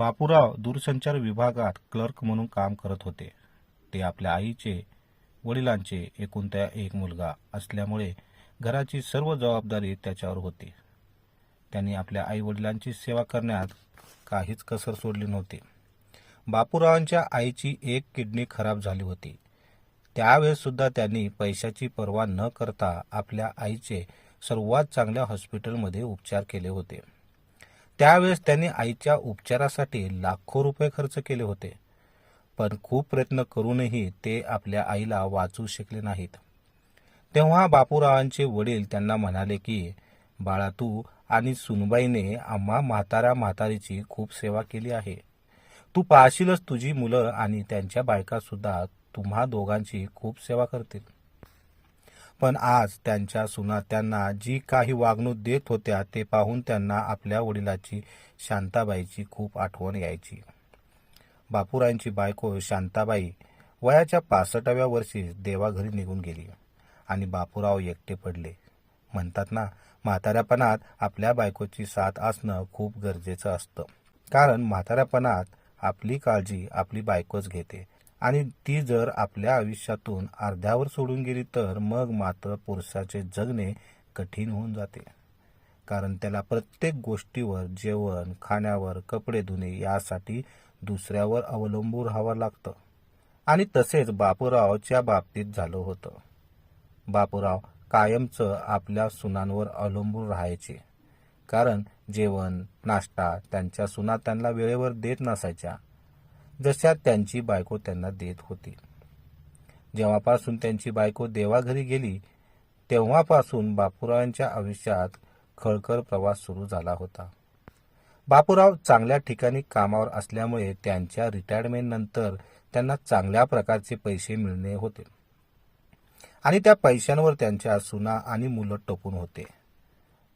बापूराव दूरसंचार विभागात क्लर्क म्हणून काम करत होते. ते आपल्या आईचे वडिलांचे एकुणत्या एक मुलगा असल्यामुळे घराची सर्व जबाबदारी त्याच्यावर होती. त्यांनी आपल्या आई वडिलांची सेवा करण्यात काहीच कसर सोडली नव्हती. बापूरावांच्या आईची एक किडनी खराब झाली होती. त्यावेळेससुद्धा त्यांनी पैशाची पर्वा न करता आपल्या आईचे सर्वात चांगल्या हॉस्पिटलमध्ये उपचार केले होते. त्यावेळेस त्यांनी आईच्या उपचारासाठी लाखो रुपये खर्च केले होते. पण खूप प्रयत्न करूनही ते आपल्या आईला वाचू शकले नाहीत. तेव्हा बापूरावांचे वडील त्यांना म्हणाले की बाळा तू आणि सुनबाईने आम्हा म्हातारा म्हातारीची खूप सेवा केली आहे. तू पाहशीलच तुझी मुलं आणि त्यांच्या बायकासुद्धा तुम्हा दोघांची खूप सेवा करतील. पण आज त्यांच्या सुना त्यांना जी काही वागणूक देत होत्या ते पाहून त्यांना आपल्या वडिलाची शांताबाईची खूप आठवण यायची. बापूरांची बायको शांताबाई वयाच्या पासष्टाव्या वर्षी देवाघरी निघून गेली आणि बापूराव एकटे पडले. म्हणतात ना म्हाताऱ्यापणात आपल्या बायकोची साथ असणं खूप गरजेचं असतं. कारण म्हाताऱ्यापणात आपली काळजी आपली बायकोच घेते. आणि ती जर आपल्या आयुष्यातून अर्ध्यावर सोडून गेली तर मग मात्र पुरुषाचे जगणे कठीण होऊन जाते. कारण त्याला प्रत्येक गोष्टीवर जेवण खाण्यावर कपडे धुणे यासाठी दुसऱ्यावर अवलंबून राहावं लागतं. आणि तसेच बापूरावच्या बाबतीत झालं होतं. बापूराव कायमचं आपल्या सुनांवर अवलंबून राहायचे. कारण जेवण नाश्ता त्यांच्या सुना त्यांना वेळेवर देत नसायच्या. जशा त्यांची बायको त्यांना देत होती. जेव्हापासून त्यांची बायको देवाघरी गेली तेव्हापासून बापूरावांच्या आयुष्यात खळखळ प्रवास सुरू झाला होता. बापूराव चांगल्या ठिकाणी कामावर असल्यामुळे त्यांच्या रिटायरमेंट नंतर त्यांना चांगल्या प्रकारचे पैसे मिळणे होते. आणि त्या पैशांवर त्यांच्या सुना आणि मुलं टपून होते.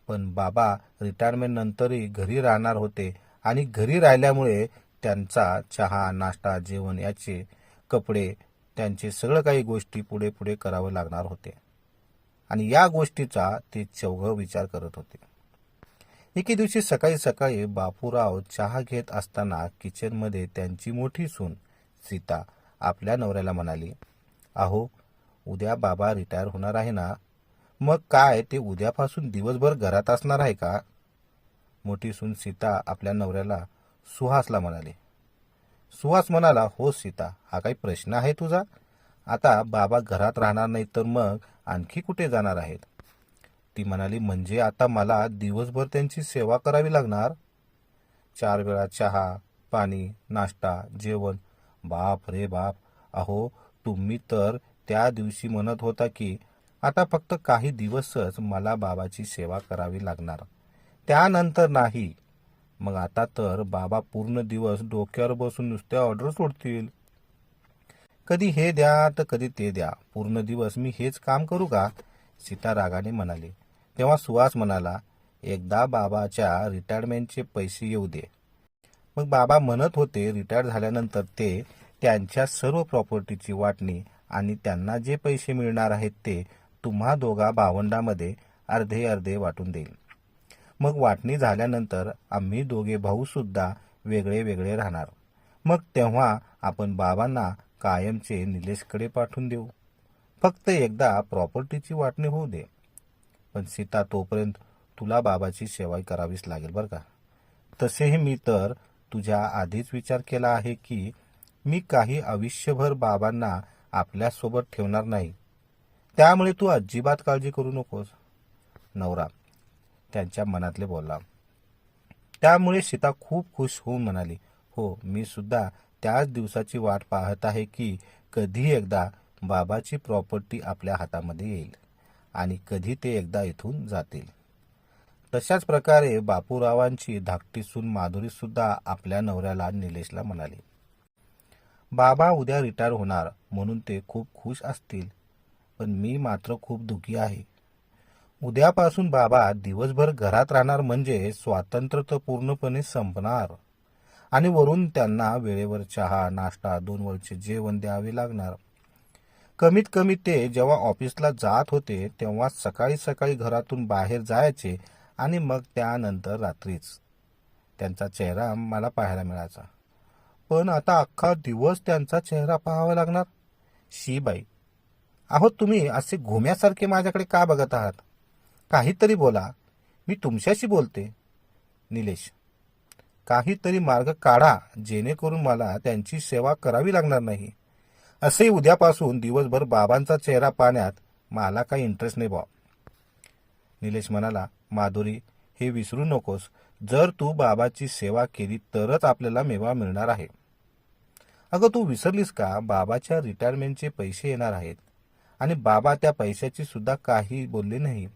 पण बाबा रिटायरमेंट नंतरही घरी राहणार होते आणि घरी राहिल्यामुळे त्यांचा चहा नाश्ता जेवण याचे कपडे त्यांचे सगळं काही गोष्टी पुढे पुढे करावं लागणार होते. आणि या गोष्टीचा ते चौघ विचार करत होते. एके दिवशी सकाळी सकाळी बापूराव चहा घेत असताना किचनमध्ये त्यांची मोठी सून सीता आपल्या नवऱ्याला म्हणाली अहो उद्या बाबा रिटायर होणार आहे ना? मग काय ते उद्यापासून दिवसभर घरात असणार आहे का? मोठी सून सीता आपल्या नवऱ्याला सुहासला म्हणाले. सुहास म्हणाला हो सीता हा काही प्रश्न आहे तुझा? आता बाबा घरात राहणार नाही तर मग आणखी कुठे जाणार आहेत? ती म्हणाली म्हणजे आता मला दिवसभर त्यांची सेवा करावी लागणार? चार वेळा चहा पाणी नाश्ता जेवण. बाप रे बाप! अहो तुम्ही तर त्या दिवशी म्हणत होता की आता फक्त काही दिवसच मला बाबाची सेवा करावी लागणार. त्यानंतर नाही. मग आता तर बाबा पूर्ण दिवस डोक्यावर बसून नुसत्या ऑर्डर सोडतील. कधी हे द्या तर कधी ते द्या. पूर्ण दिवस मी हेच काम करू का? सीता रागाने म्हणाली. तेव्हा सुहास म्हणाला एकदा बाबाच्या रिटायरमेंटचे पैसे येऊ दे. मग बाबा म्हणत होते रिटायर झाल्यानंतर ते त्यांच्या सर्व प्रॉपर्टीची वाटणी आणि त्यांना जे पैसे मिळणार आहेत ते तुम्हा दोघा भावंडामध्ये अर्धे अर्धे वाटून देईल. मग वाटणी झाल्यानंतर आम्ही दोघे भाऊसुद्धा वेगळे वेगळे राहणार. मग तेव्हा आपण बाबांना कायमचे निलेशकडे पाठवून देऊ. फक्त एकदा प्रॉपर्टीची वाटणी होऊ दे. पण सीता तोपर्यंत तुला बाबाची सेवा करावीच लागेल बरं का? तसेही मी तर तुझ्या आधीच विचार केला आहे की मी काही आयुष्यभर बाबांना आपल्यासोबत ठेवणार नाही. त्यामुळे तू अजिबात काळजी करू नकोस. नवरा त्यांच्या मनातले बोलला. त्यामुळे सीता खूप खुश होऊन म्हणाली हो मी सुद्धा त्याच दिवसाची वाट पाहत आहे की कधी एकदा बाबाची प्रॉपर्टी आपल्या हातामध्ये येईल आणि कधी ते एकदा इथून जातील. तशाच प्रकारे बापूरावांची धाकटी सून माधुरी सुद्धा आपल्या नवऱ्याला निलेशला म्हणाली बाबा उद्या रिटायर होणार म्हणून ते खूप खुश असतील पण मी मात्र खूप दुखी आहे. उद्यापासून बाबा दिवसभर घरात राहणार म्हणजे स्वातंत्र्य तर पूर्णपणे संपणार. आणि वरून त्यांना वेळेवर चहा नाश्ता दोन वेळचे जेवण द्यावे लागणार. कमीत कमी ते जेव्हा ऑफिसला जात होते तेव्हा सकाळी सकाळी घरातून बाहेर जायचे आणि मग त्यानंतर रात्रीच. त्यांचा चेहरा मला पाहायला मिळायचा. पण आता अख्खा दिवस त्यांचा चेहरा पाहावा लागणार? शी बाई. अहो तुम्ही असे घुम्यासारखे माझ्याकडे का बघत आहात? काहीतरी बोला. मी तुमच्याशी बोलते. निलेश काहीतरी मार्ग काढा जेणेकरून मला त्यांची सेवा करावी लागणार नाही. असे उद्यापासून दिवसभर बाबांचा चेहरा पाहण्यात मला काही इंटरेस्ट नाही बा निलेश म्हणाला माधुरी हे विसरू नकोस. जर तू बाबाची सेवा केली तरच आपल्याला मेवा मिळणार आहे. अगं तू विसरलीस का? बाबाच्या रिटायरमेंटचे पैसे येणार आहेत. आणि बाबा त्या पैशाची सुद्धा काही बोलले नाही.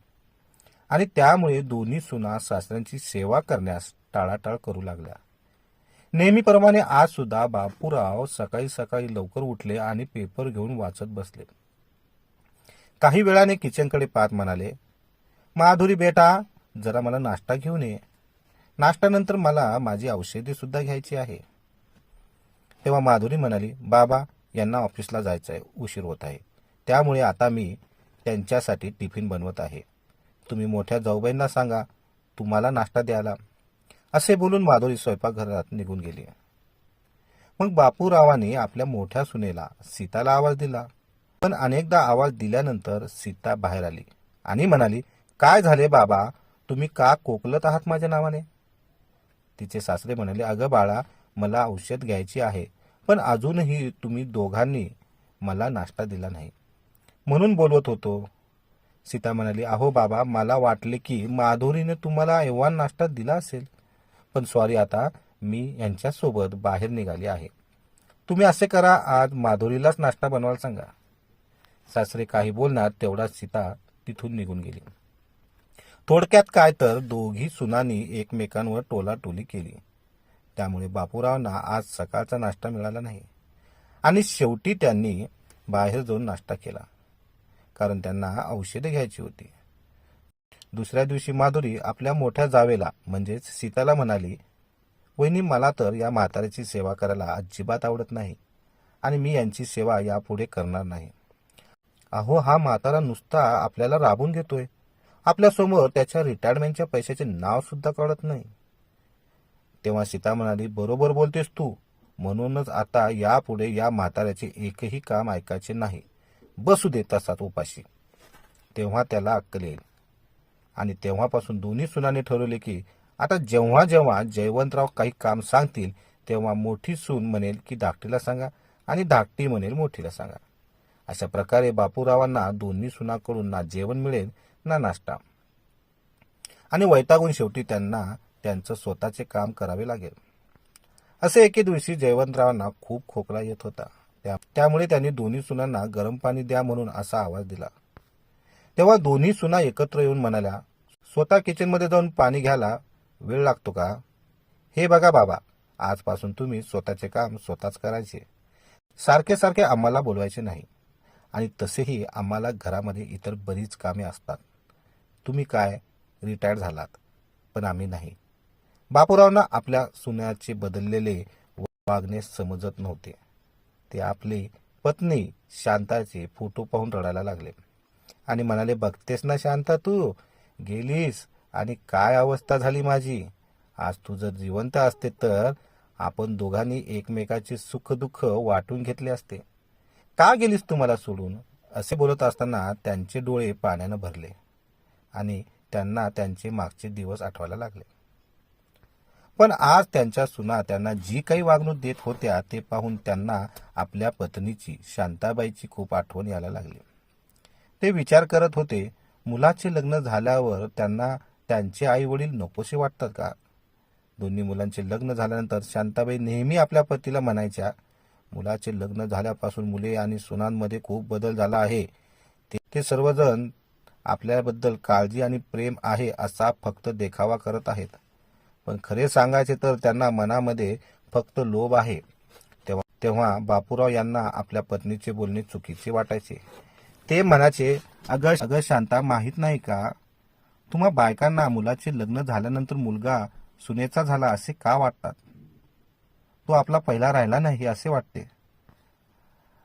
आणि त्यामुळे दोन्ही सुना सासऱ्यांची सेवा करण्यास टाळाटाळ करू लागल्या. नेहमीप्रमाणे आज सुद्धा बापूराव सकाळी सकाळी लवकर उठले आणि पेपर घेऊन वाचत बसले. काही वेळाने किचनकडे पाहत म्हणाले माधुरी बेटा जरा मला नाश्ता घेऊन ये. नाश्त्यानंतर मला माझी औषधे सुद्धा घ्यायची आहे. तेव्हा माधुरी म्हणाली बाबा यांना ऑफिसला जायचं आहे उशीर होत आहे. त्यामुळे आता मी त्यांच्यासाठी टिफिन बनवत आहे. तुम्ही मोठ्या जाऊबाईंना सांगा तुम्हाला नाश्ता द्यायला. असे बोलून माधुरी स्वयंपाकघरात निघून गेली. मग बापूरावाने आपल्या मोठ्या सुनेला सीताला आवाज दिला. पण अनेकदा आवाज दिल्यानंतर सीता बाहेर आली आणि म्हणाली काय झाले बाबा? तुम्ही का कोकलत आहात माझ्या नावाने? तिचे सासरे म्हणाले अगं बाळा मला औषध घ्यायची आहे पण अजूनही तुम्ही दोघांनी मला नाश्ता दिला नाही. म्हणून बोलवत होतो सीता म्हणाली अहो बाबा मला वाटले की माधुरीने तुम्हाला एव्हान नाश्ता दिला असेल. पण सॉरी आता मी यांच्यासोबत बाहेर निघाली आहे. तुम्ही असे करा आज माधुरीलाच नाश्ता बनवायला सांगा. सासरे काही बोलणार तेवढा सीता तिथून निघून गेली. थोडक्यात काय तर दोघी सुनांनी एकमेकांवर टोलाटोली केली. त्यामुळे बापूरावांना आज सकाळचा नाश्ता मिळाला नाही. आणि शेवटी त्यांनी बाहेर जाऊन नाश्ता केला. कारण त्यांना औषधे घ्यायची होती. दुसऱ्या दिवशी माधुरी आपल्या मोठ्या जावेला म्हणजेच सीताला म्हणाली वहिनी मला तर या म्हाताऱ्याची सेवा करायला अजिबात आवडत नाही आणि मी यांची सेवा यापुढे करणार नाही. अहो हा म्हातारा नुसता आपल्याला राबून घेतोय. आपल्यासमोर त्याच्या रिटायरमेंटच्या पैशाचे नाव सुद्धा कळत नाही. तेव्हा सीता म्हणाली बरोबर बोलतेस तू. म्हणूनच आता यापुढे या म्हाताऱ्याचे एकही काम ऐकायचे नाही. बसू देत असतात उपाशी. तेव्हा त्याला अक्कल येईल. आणि तेव्हापासून दोन्ही सुनाने ठरवले की आता जेव्हा जेव्हा जयवंतराव काही काम सांगतील तेव्हा मोठी सून म्हणेल की धाकटीला सांगा आणि धाकटी म्हणेल मोठीला सांगा. अशा प्रकारे बापूरावांना दोन्ही सुनाकडून ना जेवण मिळेल ना नाश्ता. आणि वैतागून शेवटी त्यांना त्यांचं स्वतःचे काम करावे लागेल. असे एके दिवशी जयवंतरावांना खूप खोकला येत होता. त्यामुळे त्यांनी दोन्ही सुनांना गरम पाणी द्या म्हणून असा आवाज दिला. तेव्हा दोन्ही सुना एकत्र येऊन म्हणाल्या स्वतः किचनमध्ये जाऊन पाणी घ्यायला वेळ लागतो का? हे बघा बाबा आजपासून तुम्ही स्वतःचे काम स्वतःच करायचे. सारखे सारखे आम्हाला बोलवायचे नाही. आणि तसेही आम्हाला घरामध्ये इतर बरीच कामे असतात. तुम्ही काय? रिटायर झालात. पण आम्ही नाही. बापूरावांना आपल्या सुन्याचे बदललेले वागणे समजत नव्हते. ते आपली पत्नी शांताचे फोटो पाहून रडायला लागले. आणि म्हणाले बघतेस ना शांता तू? गेलीस आणि काय अवस्था झाली माझी? आज तू जर जिवंत असते तर आपण दोघांनी एकमेकाचे सुखदुःख वाटून घेतले असते. का गेलीस तू मला सोडून? असे बोलत असताना त्यांचे डोळे पाण्यानं भरले आणि त्यांना त्यांचे मागचे दिवस आठवायला लागले. पण आज त्यांच्या सुना त्यांना जी काही वागणूक देत होत्या ते पाहून त्यांना आपल्या पत्नीची शांताबाईची खूप आठवण यायला लागली. ते विचार करत होते मुलाचे लग्न झाल्यावर त्यांना त्यांचे आई वडील नकोसे वाटतात का? दोन्ही मुलांचे लग्न झाल्यानंतर शांताबाई नेहमी आपल्या पतीला म्हणायच्या मुलाचे लग्न झाल्यापासून मुले आणि सुनांमध्ये खूप बदल झाला आहे. ते ते सर्वजण आपल्याबद्दल काळजी आणि प्रेम आहे असा फक्त देखावा करत आहेत. पण खरे सांगायचे तर त्यांना मनामध्ये फक्त लोभ आहे. तेव्हा तेव्हा बापूराव यांना आपल्या पत्नीचे बोलणे चुकीचे वाटायचे. ते म्हणायचे अगं अगं शांता माहीत नाही का? तुम्हा बायकांना मुलाचे लग्न झाल्यानंतर मुलगा सुनेचा झाला असे का वाटतात? तो आपला पहिला राहिला नाही असे वाटते.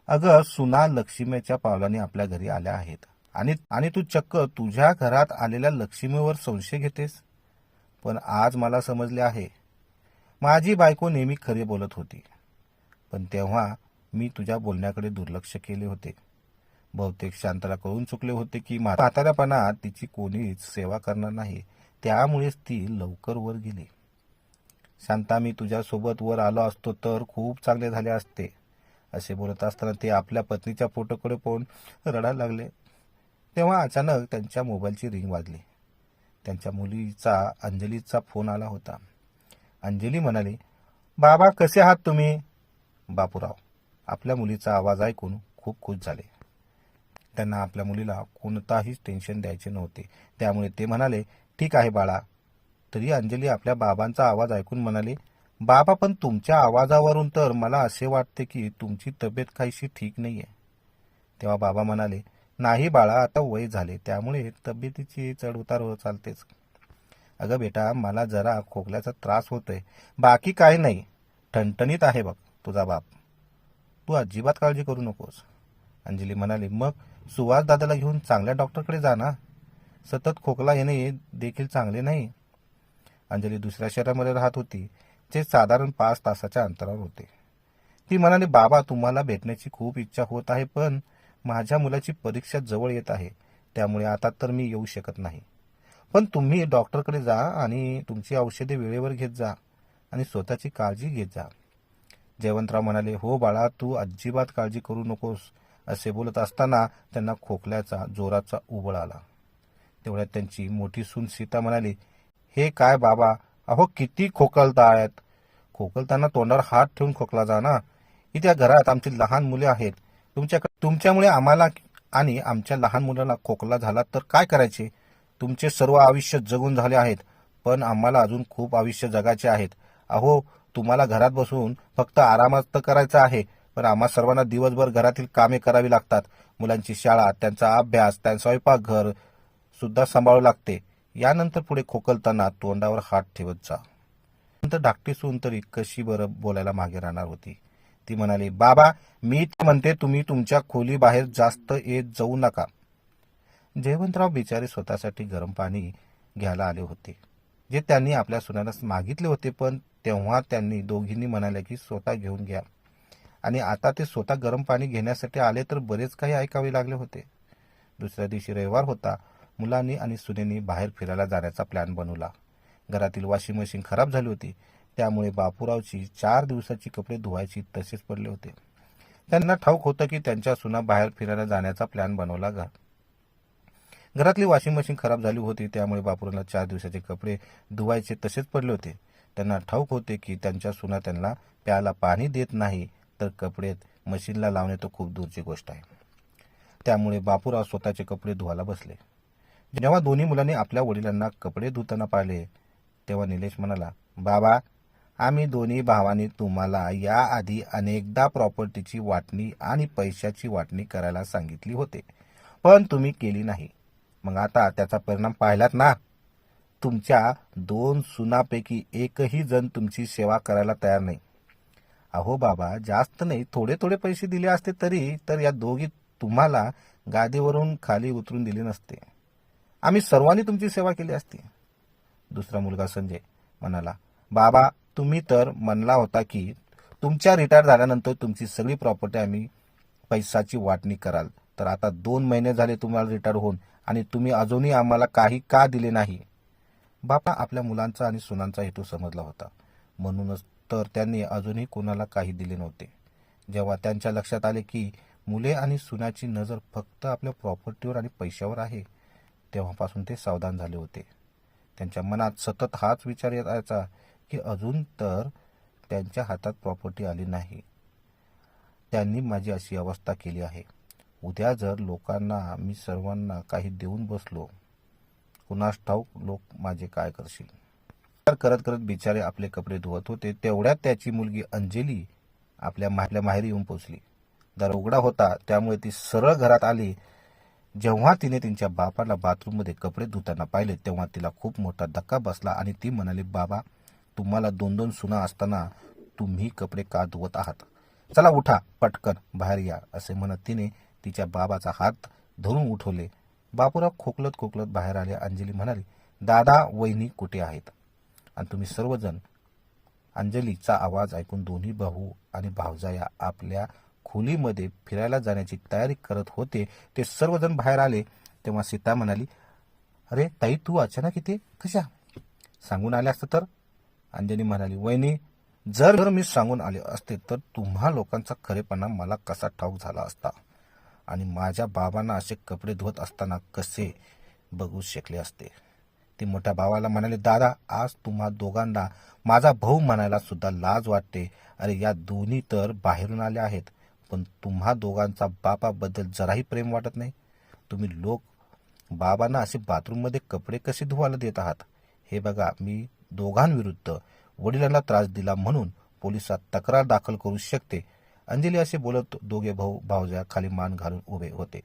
अगं सुना लक्ष्मीच्या पावलाने आपल्या घरी आल्या आहेत. आणि आणि तू चक्क तुझ्या घरात आलेल्या लक्ष्मीवर संशय घेतेस? पण आज मला समजले आहे. माझी बायको नेहमी खरे बोलत होती. पण तेव्हा मी तुझ्या बोलण्याकडे दुर्लक्ष केले होते. बहुतेक शांताला कळून चुकले होते की म्हाताऱ्यापणात तिची कोणीच सेवा करणार नाही. त्यामुळेच ती लवकर वर गेली. शांता मी तुझ्यासोबत वर आलो असतो तर खूप चांगले झाले असते. असे बोलत असताना ते आपल्या पत्नीच्या फोटोकडे पाहून रडायला लागले. तेव्हा अचानक त्यांच्या मोबाईलची रिंग वाजली. त्यांच्या मुलीचा अंजलीचा फोन आला होता. अंजली म्हणाली बाबा कसे आहात तुम्ही? बापूराव आपल्या मुलीचा आवाज ऐकून खूप खुश झाले. त्यांना आपल्या मुलीला कोणताही टेन्शन द्यायचे नव्हते. त्यामुळे ते म्हणाले ठीक आहे बाळा. तरी अंजली आपल्या बाबांचा आवाज ऐकून म्हणाली बाबा पण तुमच्या आवाजावरून तर मला असे वाटते की तुमची तब्येत काहीशी ठीक नाही आहे तेव्हा बाबा म्हणाले नाही बाळा आता वय झाले. त्यामुळे तब्येतीची चढउतार होत चालतेच. अगं बेटा मला जरा खोकल्याचा त्रास होतोय. बाकी काही नाही. ठणठणीत आहे बघ तुझा बाप. तू अजिबात काळजी करू नकोस. अंजली म्हणाली मग सुहास दादाला घेऊन चांगल्या डॉक्टरकडे जा ना. सतत खोकला येणे देखील चांगले नाही. अंजली दुसऱ्या शहरामध्ये राहत होती. जे साधारण पाच तासाच्या अंतरावर होते. ती म्हणाली बाबा तुम्हाला भेटण्याची खूप इच्छा होत आहे पण माझ्या मुलाची परीक्षा जवळ येत आहे. त्यामुळे आता तर मी येऊ शकत नाही. पण तुम्ही डॉक्टरकडे जा आणि तुमची औषधे वेळेवर घेत जा आणि स्वतःची काळजी घेत जा. जयवंतराव म्हणाले हो बाळा तू अजिबात काळजी करू नकोस असे बोलत असताना त्यांना खोकल्याचा जोराचा उबळ आला. तेवढ्यात त्यांची मोठी सून सीता म्हणाली हे काय बाबा अहो किती खोकलतायत खोकलताना तोंडावर हात ठेवून खोकला जा ना. इथे घरात आमची लहान मुले आहेत. तुमच्याकडे तुमच्यामुळे आम्हाला आणि आमच्या लहान मुलाला खोकला झाला तर काय करायचे? तुमचे सर्व आयुष्य जगून झाले आहेत पण आम्हाला अजून खूप आयुष्य जगायचे आहेत. अहो तुम्हाला घरात बसून फक्त आरामात तर करायचा आहे पण आम्हा सर्वांना दिवसभर घरातील कामे करावी लागतात. मुलांची शाळा त्यांचा अभ्यास त्यांचा स्वयंपाकघर सुद्धा सांभाळू लागते. यानंतर पुढे खोकलताना तोंडावर हात ठेवत जा. नंतर धाकटी सून तरी कशी बरं बोलायला मागे राहणार होती? ती म्हणाली बाबा मी म्हणते तुम्ही तुमच्या खोली बाहेर जास्त येत जाऊ नका. जयवंतराव बिचारे स्वतःसाठी गरम पाणी घ्यायला आले होते. जे त्यांनी आपल्या सुनाला मागितले होते पण तेव्हा त्यांनी दोघींनी म्हणाले की स्वतः घेऊन घ्या. आणि आता ते स्वतः गरम पाणी घेण्यासाठी आले तर बरेच काही ऐकावे लागले होते. दुसऱ्या दिवशी रविवार होता. मुलांनी आणि सुनेनी बाहेर फिरायला जाण्याचा प्लॅन बनवला. घरातील वॉशिंग मशीन खराब झाली होती. त्यामुळे बापूरावची चार दिवसाची कपडे धुवायची तसेच पडले होते. त्यांना ठाऊक होतं की त्यांच्या सुना बाहेर फिरायला जाण्याचा प्लॅन बनवला गा घरातली वॉशिंग मशीन खराब झाली होती त्यामुळे बापूरांना चार दिवसाचे कपडे धुवायचे तसेच पडले होते. त्यांना ठाऊक होते की त्यांच्या सुना त्यांना प्यायला पाणी देत नाही तर कपडे मशीनला लावणे तर खूप दूरची गोष्ट आहे. त्यामुळे बापूराव स्वतःचे कपडे धुवायला बसले. जेव्हा दोन्ही मुलांनी आपल्या वडिलांना कपडे धुताना पाहिले तेव्हा निलेश म्हणाला बाबा आम्ही दोन्ही भावांनी तुम्हाला याआधी अनेकदा प्रॉपर्टीची वाटणी आणि पैशाची वाटणी करायला सांगितली होते. पण तुम्ही केली नाही. मग आता त्याचा परिणाम पाहिलात ना? तुमच्या दोन सुनापैकी एकही जण तुमची सेवा करायला तयार नाही. अहो बाबा जास्त नाही थोडे थोडे पैसे दिले असते तरी तर या दोघी तुम्हाला गादीवरून खाली उतरून दिले नसते. आम्ही सर्वांनी तुमची सेवा केली असती. दुसरा मुलगा संजय म्हणाला बाबा तुम्ही तर म्हणला होता की तुमच्या रिटायर झाल्यानंतर तुमची सगळी प्रॉपर्टी आम्ही पैशाची वाटणी कराल. तर आता दोन महिने झाले तुम्हाला रिटायर होऊन आणि तुम्ही अजूनही आम्हाला काही का दिले नाही? बापा आपल्या मुलांचा आणि सुनांचा हेतू समजला होता. म्हणूनच तर त्यांनी अजूनही कोणाला काही दिले नव्हते. जेव्हा त्यांच्या लक्षात आले की मुले आणि सुनाची नजर फक्त आपल्या प्रॉपर्टीवर आणि पैशावर आहे तेव्हापासून ते सावधान झाले होते. त्यांच्या मनात सतत हाच विचार येत यायचा की अजून तर त्यांच्या हातात प्रॉपर्टी आली नाही. त्यांनी माझी अशी अवस्था केली आहे. उद्या जर लोकांना मी सर्वांना काही देऊन बसलो कुणास ठाऊक लोक माझे काय करशील? विचार करत करत बिचारे आपले कपडे धुवत होते. तेवढ्यात त्याची मुलगी अंजली आपल्या आपल्या माहेरी येऊन पोचली. दर उघडा होता त्यामुळे ती सरळ घरात आली. जेव्हा तिने तिच्या बापाला बाथरूममध्ये कपडे धुताना पाहिले तेव्हा तिला खूप मोठा धक्का बसला आणि ती म्हणाली बाबा तुम्हाला दोन दोन सुना असताना तुम्ही कपडे का धुवत आहात. चला उठा पटकन बाहेर या असे म्हणत तिने तिच्या बाबाचा हात धरून उठवले. बापूराव खोकलत खोकलत बाहेर आले. अंजली म्हणाली दादा वहिनी कुठे आहेत? आणि तुम्ही सर्वजण. अंजलीचा आवाज ऐकून दोन्ही भाऊ आणि भावजाया आपल्या खोलीमध्ये फिरायला जाण्याची तयारी करत होते. ते सर्वजण बाहेर आले. तेव्हा सीता म्हणाली अरे ताई तू अचानक इथे? कशा? सांगून आले असतं तर? अंजली म्हणाली वहिनी जर जर मी सांगून आले असते तर तुम्हा लोकांचा खरेपणा मला कसा ठाऊक झाला असता? आणि माझ्या बाबांना असे कपडे धुवत असताना कसे बघू शकले असते? ते मोठ्या भावाला म्हणाले दादा आज तुम्हा दोघांना माझा भाऊ म्हणायला सुद्धा लाज वाटते. अरे या दोन्ही तर बाहेरून आल्या आहेत पण तुम्हा दोघांचा बापाबद्दल जराही प्रेम वाटत नाही. तुम्ही लोक बाबांना असे बाथरूममध्ये कपडे कसे धुवायला देत आहात? हे बघा मी दोघांविरुद्ध वडिलांना त्रास दिला म्हणून पोलिसात तक्रार दाखल करू शकते. अंजली असे बोलत दोघे भाऊ भावजा खाली मान घालून उभे होते.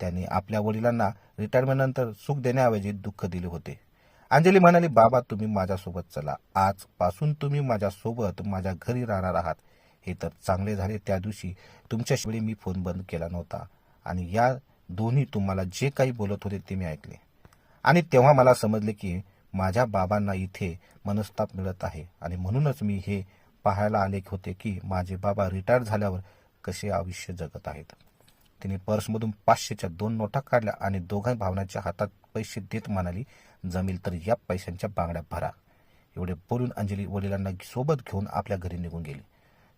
त्यांनी आपल्या वडिलांना रिटायरमेंटनंतर सुख देण्याऐवजी दुःख दिले होते. अंजली म्हणाली बाबा तुम्ही माझ्यासोबत चला. आजपासून तुम्ही माझ्यासोबत माझ्या घरी राहणार आहात. हे तर चांगले झाले. त्या दिवशी तुमच्या मी फोन बंद केला नव्हता. आणि या दोन्ही तुम्हाला जे काही बोलत होते ते मी ऐकले. आणि तेव्हा मला समजले की माझ्या बाबांना इथे मनस्ताप मिळत आहे. आणि म्हणूनच मी हे पाहायला आले होते की माझे बाबा रिटायर झाल्यावर कसे आयुष्य जगत आहेत. तिने पर्समधून पाचशेच्या दोन नोटा काढल्या आणि दोघा भावनाच्या हातात पैसे देत म्हणाली जमेल तर या पैशांच्या बांगड्या भरा. एवढे बोलून अंजली वडिलांना सोबत घेऊन आपल्या घरी निघून गेली.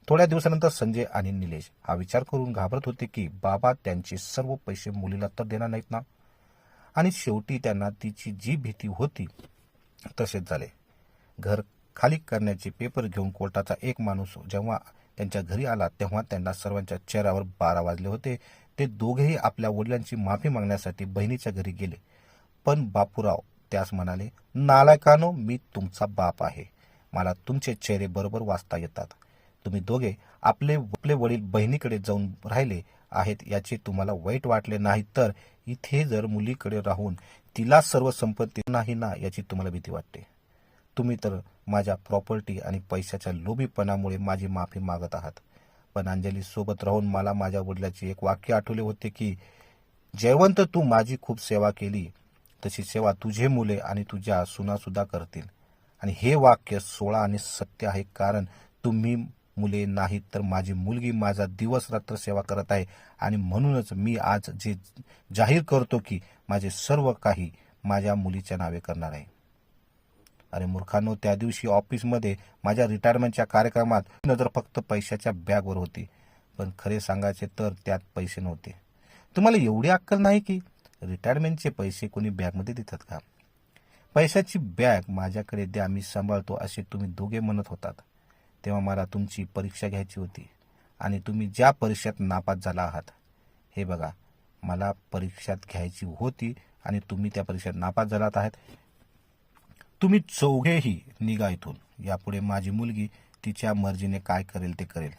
थोड्या दिवसानंतर संजय आणि निलेश हा विचार करून घाबरत होते की बाबा त्यांचे सर्व पैसे मुलीला तर देणार नाहीत ना? आणि शेवटी त्यांना तिची जी भीती होती तसेच झाले. घर खाली करण्याचे पेपर घेऊन कोर्टाचा एक माणूस जेव्हा त्यांच्या घरी आला तेव्हा त्यांना सर्वांच्या चेहऱ्यावर बारा वाजले होते. ते दोघेही आपल्या वडिलांची माफी मागण्यासाठी बहिणीच्या घरी गेले. पण बापूराव त्यास म्हणाले नालायकानो मी तुमचा बाप आहे. मला तुमचे चेहरे बरोबर वाचता येतात. तुम्ही दोघे आपले आपले वडील बहिणीकडे जाऊन राहिले आहेत याचे तुम्हाला वाईट वाटले नाही तर इथे जर मुलीकडे राहून तिला सर्व संपत्ती नाही ना याची तुम्हाला भीती वाटते. तुम्ही तर माझ्या प्रॉपर्टी आणि पैशाच्या लोभीपणामुळे माझी माफी मागत आहात. पण अंजली सोबत राहून मला माझ्या वडिलाचे एक वाक्य आठवले होते की जयवंत तू माझी खूप सेवा केली तशी सेवा तुझे मुले आणि तुझ्या सुना सुद्धा करतील. आणि हे वाक्य सोळा आणि सत्य आहे कारण तुम्ही मुले नाहीत तर माझी मुलगी माझा दिवस रात्र सेवा करत आहे. आणि म्हणूनच मी आज जे जाहीर करतो की माझे सर्व काही माझ्या मुलीच्या नावे करणार आहे. अरे मूर्खांनो त्या दिवशी ऑफिसमध्ये माझ्या रिटायरमेंटच्या कार्यक्रमात नजर फक्त पैशाच्या बॅगवर होती. पण खरे सांगायचे तर त्यात पैसे नव्हते. तुम्हाला एवढी अक्कल नाही की रिटायरमेंटचे पैसे कोणी बॅगमध्ये देतात का? पैशाची बॅग माझ्याकडे द्या मी सांभाळतो असे तुम्ही दोघे म्हणत होतात. तेव्हा मला तुमची परीक्षा घ्यायची होती. आणि तुम्ही ज्या परीक्षेत नापास झाला आहात हे बघा मला परीक्षात घ्यायची होती आणि तुम्ही त्या परीक्षेत नापास झालात आहात. तुम्ही चौघेही निघा इथून. यापुढे माझी मुलगी तिच्या मर्जीने काय करेल ते करेल.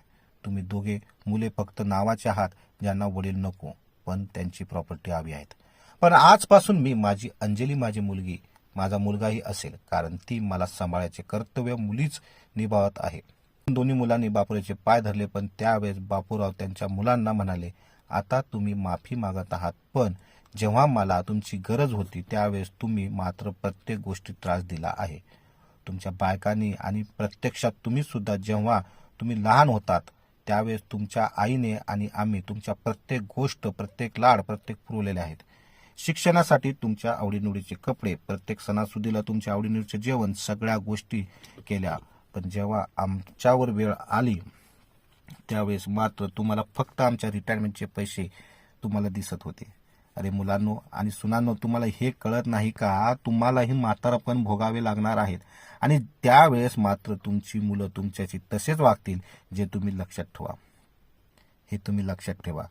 तुम्ही दोघे मुले फक्त नावाचे आहात ज्यांना वडील नको पण त्यांची प्रॉपर्टी हवी आहेत. पण आजपासून मी माझी अंजली माझी मुलगी माझा मुलगाही असेल कारण ती मला सांभाळायचे कर्तव्य मुलीच निभावत आहे. दोन्ही मुलांनी बापुराचे पाय धरले पण त्यावेळेस बापूराव त्यांच्या मुलांना म्हणाले आता तुम्ही माफी मागत आहात पण जेव्हा मला तुमची गरज होती त्यावेळेस तुम्ही मात्र प्रत्येक गोष्टीत त्रास दिला आहे. तुमच्या बायकांनी आणि प्रत्यक्षात तुम्ही सुद्धा जेव्हा तुम्ही लहान होतात त्यावेळेस तुमच्या आईने आणि आम्ही तुमच्या प्रत्येक गोष्ट प्रत्येक लाड प्रत्येक पुरवलेले आहेत. शिक्षणासाठी तुमच्या आवडीनिवडीचे कपडे प्रत्येक सणासुदीला तुमच्या आवडीनिवडीचे जेवण सगळ्या गोष्टी केल्या. पण जेव्हा आमच्यावर वेळ आली त्यावेळेस मात्र तुम्हाला फक्त आमच्या रिटायरमेंटचे पैसे तुम्हाला दिसत होते. अरे मुलांनो आणि सुनांनो तुम्हाला हे कळत नाही का? तुम्हालाही म्हातारपण भोगावे लागणार आहेत. आणि त्यावेळेस मात्र तुमची मुलं तुमच्याशी तसेच वागतील जे तुम्ही लक्षात ठेवा. हे तुम्ही लक्षात ठेवा.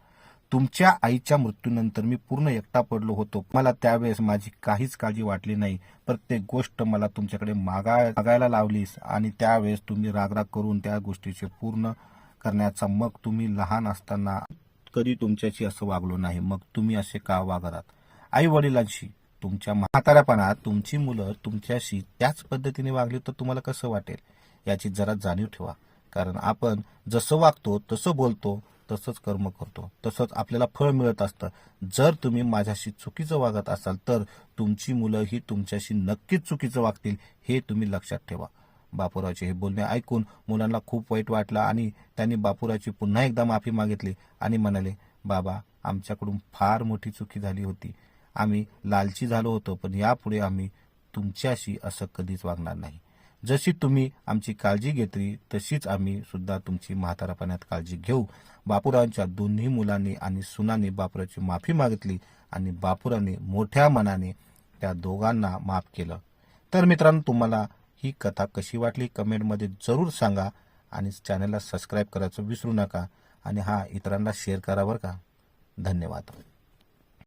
तुमच्या आईच्या मृत्यूनंतर मी पूर्ण एकटा पडलो होतो. मला त्यावेळेस माझी काहीच काळजी वाटली नाही. प्रत्येक गोष्ट मला तुमच्याकडे मागा मागायला लावलीस आणि त्यावेळेस तुम्ही रागराग करून त्या गोष्टीचे पूर्ण करण्याचा मग तुम्ही लहान असताना कधी तुमच्याशी असं वागलो नाही. मग तुम्ही असे का वागतात? आई वडिलांशी तुमच्या म्हाताऱ्यापणात तुमची मुलं तुमच्याशी त्याच पद्धतीने वागली तर तुम्हाला कसं वाटेल? याची जरा जाणीव ठेवा. कारण आपण जसं वागतो तसं बोलतो. तसंच कर्म करतो. तसंच आपल्याला फळ मिळत असतं. जर तुम्ही माझ्याशी चुकीचं वागत असाल तर तुमची मुलं ही तुमच्याशी नक्कीच चुकीचं वागतील हे तुम्ही लक्षात ठेवा. बापूरावचे हे बोलणे ऐकून मुलांना खूप वाईट वाटलं आणि त्यांनी बापूरावची पुन्हा एकदा माफी मागितली आणि म्हणाले बाबा आमच्याकडून फार मोठी चुकी झाली होती. आम्ही लालची झालो होतो पण यापुढे आम्ही तुमच्याशी असं कधीच वागणार नाही. जशी तुम्ही आमची काळजी घेतली तशीच आम्ही सुद्धा तुमची म्हातारापणात काळजी घेऊ. बापुरांच्या दोन्ही मुलांनी आणि सुनांनी बापुराची माफी मागितली आणि बापूराने मोठ्या मनाने त्या दोघांना माफ केलं. तर मित्रांनो तुम्हाला ही कथा कशी वाटली कमेंटमध्ये जरूर सांगा आणि चॅनलला सबस्क्राईब करायचं विसरू नका आणि हा इतरांना शेअर करा बरं का. धन्यवाद.